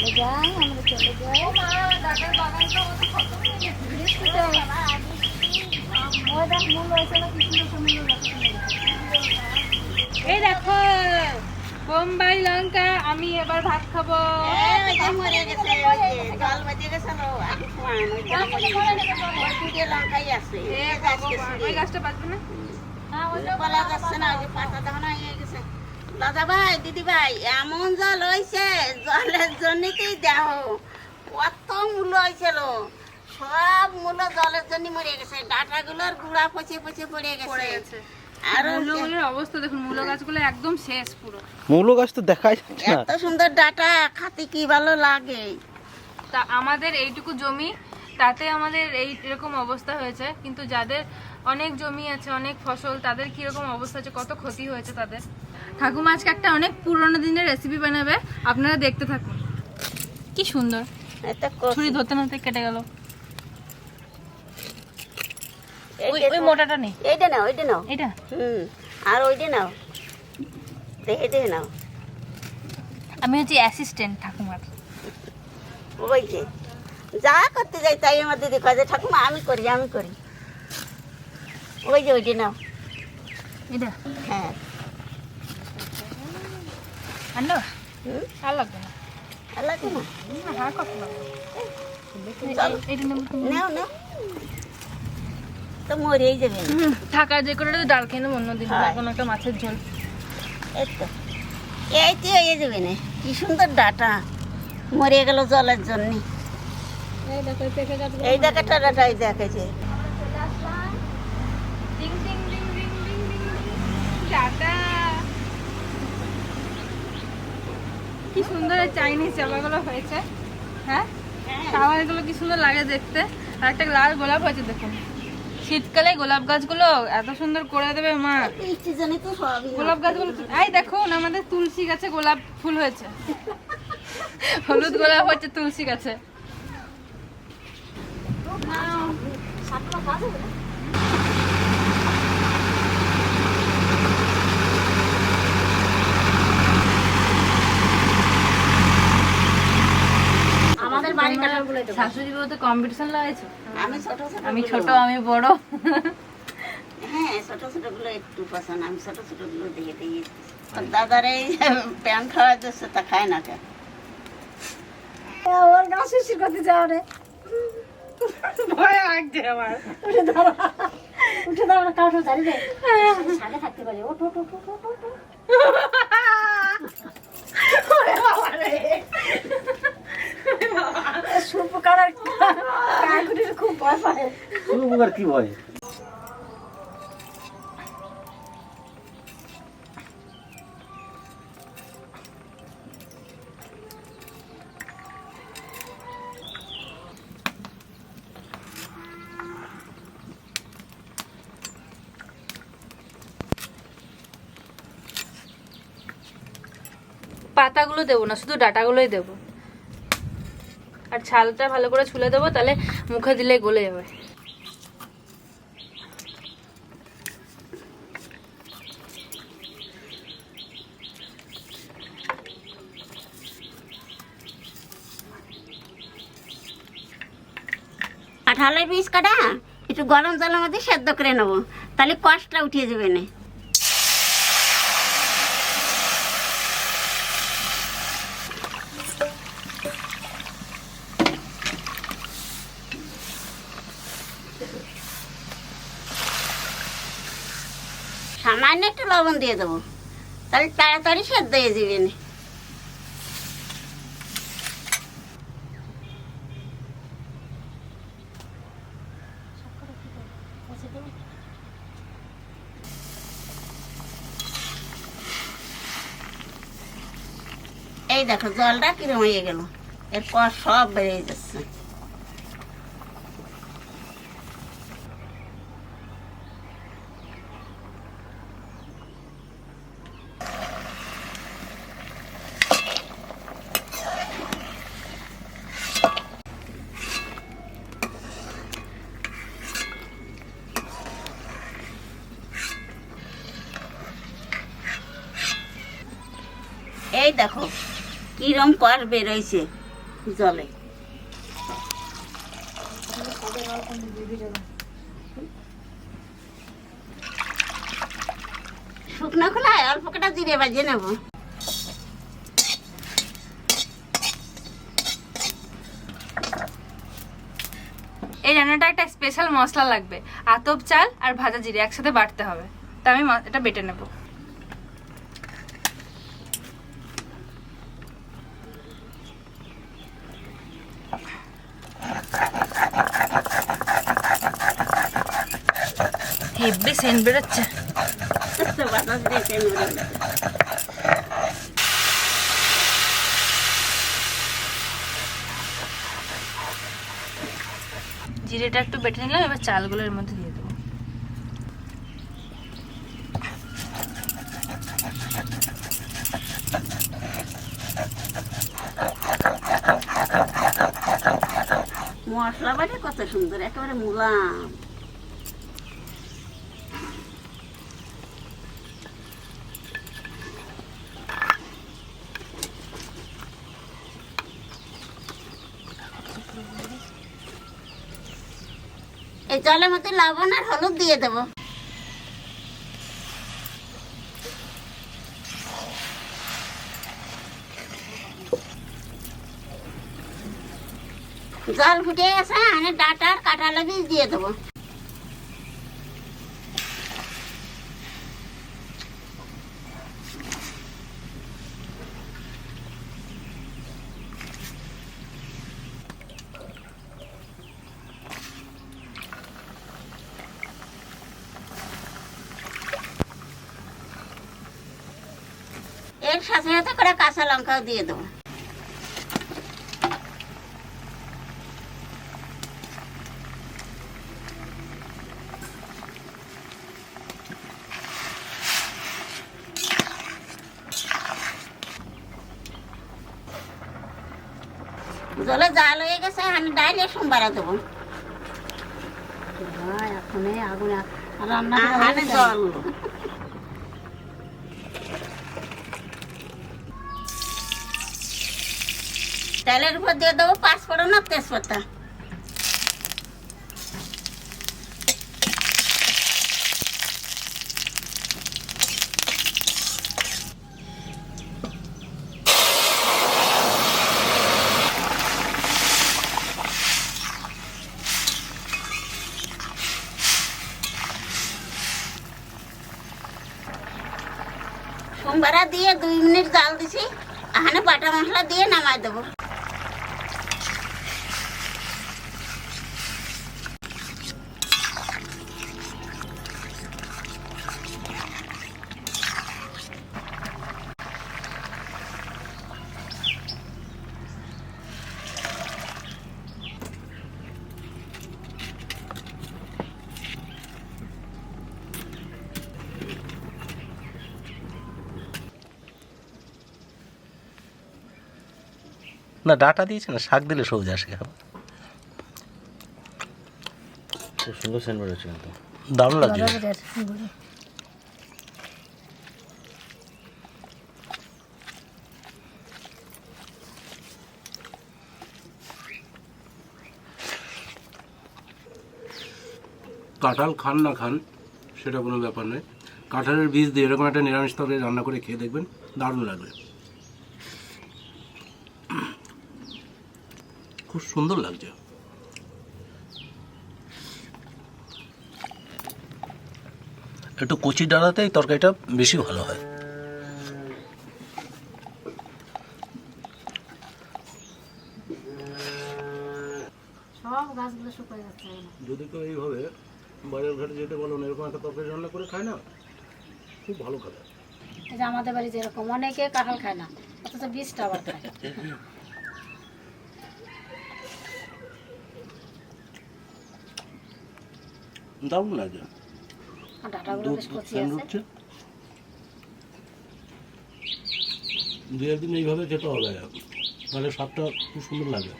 চলে যাই আমরা চলে যাই ওই দেখ মূল হয়েছে না কি সুন্দর এই দেখো বোম্বাই লঙ্কা আমি এবার ভাত খাব ওই গাছটা বাঁচবে না দাদা ভাই দিদি ভাই এমন জল হয়েছে জলের জন্যই দেহ। কত মূল্য হয়েছিল সব মূল্য জলের জন্য মরে গেছে। ডাটাগুলোর গুড়া পচে পচে পড়ে গেছে। গেছে। আর মূলগুলোর অবস্থা দেখুন মূল গাছগুলো একদম শেষ পুরো। মূলো গাছ তো দেখাই যাচ্ছে না। এত সুন্দর ডাটা খাতে কি ভালো লাগে? তা আমাদের এইটুকু জমি তাতে আমাদের এই এরকম অবস্থা হয়েছে। কিন্তু যাদের অনেক জমি আছে অনেক ফসল তাদের কীরকম অবস্থা আছে কত ক্ষতি হয়েছে তাদের? ঠাকুমা আজকে একটা অনেক পুরোনো দিনের রেসিপি বানাবে আপনারা দেখতে থাকুন। কি সুন্দর। ছুরি ধরতে ধরতে কেটে গেল। ওই মোটাটা নেই এইটা নাও এইটা নাও। এটা হুম আর ওইটা নাও। নাও। আমি হচ্ছে অ্যাসিস্ট্যান্ট ঠাকুমার। ওই যে যা করতে যাই তাই আমার দিদি কয় যে ঠাকুমা আমি করি আমি করি। ওই যে ওইটা নাও। এটা? হ্যাঁ। হুম? আর লাগবে না। আর লাগে না? হ্যাঁ কত লাগবে? চলো। এটা নেব তুমি? নাও নাও। তো মরেই যাবে। থাকা যে করে ডাল খেয়ে নেব অন্যদিন। কোনো একটা মাছের ঝোল। এই তো। এইতে হয়ে যাবে না। কি সুন্দর ডাটা। মরে গেল জলের জন্য। এই দেখো এই এই দেখাটা দেখেছে টাটা। কি সুন্দর চাইনিজ চাপাগুলো হয়েছে। হ্যাঁ? খাবারগুলো কি সুন্দর লাগে দেখতে। আর একটা লাল গোলাপ হয়েছে দেখুন। শীতকালে গোলাপ গাছগুলো এত সুন্দর করে দেবে মা। গোলাপ গাছগুলো এই দেখুন আমাদের তুলসী গাছে গোলাপ ফুল হয়েছে। হলুদ গোলাপ হচ্ছে তুলসী গাছে আমাদের বাড়ি শাশুড়ি বলতে কম্পিটিশন লাগাইছো? আমি ছোট ছোট আমি ছোট আমি বড়। হ্যাঁ ছোট ছোটগুলো একটু পছন্দ। আমি ছোট ছোটগুলো দিয়ে দিই দাদার এই প্যান খাওয়া যাচ্ছে তা খায় না কেন? ওর গাছ শিশির করতে যাও রে। ভয় লাগছে আমার। উঠে দাঁড়া। উঠে দাঁড়া কাউকে জানি রে সাথে থাকতে পারে। ওঠ ওঠ ওঠ ওঠ, ওঠ সুপকার কাকুটির খুব ভয় পায়। শুরু উপকার কি ভয়? পাতাগুলো দেবো না শুধু ডাটাগুলোই দেবো। আর ছালটা ভালো করে ছুলে দেবো, তাহলে মুখে দিলে গলে যাবে। কাঁঠালের বীজ কাটা একটু গরম জলের মধ্যে সেদ্ধ করে নেব, তাহলে কষ্টটা উঠিয়ে যাবে না। সামান্য একটু লবণ দিয়ে দেবো। তাহলে তাড়াতাড়ি সেদ্ধ হয়ে যাবে এই দেখো, জলটা কিরম হয়ে গেল। এরপর সব বেড়ে যাচ্ছে। এই দেখো কিরম কর বেরোইছে জলে। শুকনো খোলায় অল্প কটা জিরে বাজিয়ে নেব। এই রান্নাটা একটা স্পেশাল মশলা লাগবে। আতপ চাল আর ভাজা জিরে একসাথে বাটতে হবে। তা আমি এটা বেটে নেব। হেব্বি সেন্ট বেরোচ্ছে। জিরেটা একটু বেটে নিলাম এবার চালগুলোর মধ্যে দিয়ে দেবো মশলা বাটে কত সুন্দর একেবারে মুলাম। এই জলের মধ্যে লবণ আর হলুদ দিয়ে দেবো। জল ফুটে গেছে আমি ডাটা আর কাঁঠালের বীজ দিয়ে দেবো। এর সাথে সাথে করে কাঁচা লঙ্কাও দিয়ে দেবো। জলে হয়ে গেছে আমি ডাইলে সোমবার দেবো এখন আগুন রান্না জল। তেলের উপর দিয়ে দেবো পাঁচফোড়ন আর তেজপাতা। সোমবারা দিয়ে দুই মিনিট জাল দিছি। এখানে বাটা মশলা দিয়ে নামাই দেবো। না ডাটা দিয়েছে না শাক দিলে সবুজ আসে খাবে খুব সুন্দর সেন্ট বেরোচ্ছে কিন্তু। দারুণ লাগছে। কাঁঠাল খান না খান সেটা কোনো ব্যাপার নয়। কাঁঠালের বীজ দিয়ে এরকম একটা নিরামিষ তরকারি রান্না করে খেয়ে দেখবেন দারুণ লাগবে। খুব সুন্দর লাগছে। একটু কচি ডাঁটাতে এই তরকারিটা বেশি ভালো হয়। সব গাছগুলো যদি কেউ এইভাবে বাজার ঘাটে যেতে বলো না এরকম একটা তরকারি রান্না করে খায় না? খুব ভালো খাবে এই যে আমাদের বাড়ি যেরকম অনেকে কাঁঠাল খায় না অথচ বীজটা আবার খায়। দারুণ লাগে। দু একদিন এইভাবে খেতে হবে। তাহলে স্বাদটা খুব সুন্দর লাগে।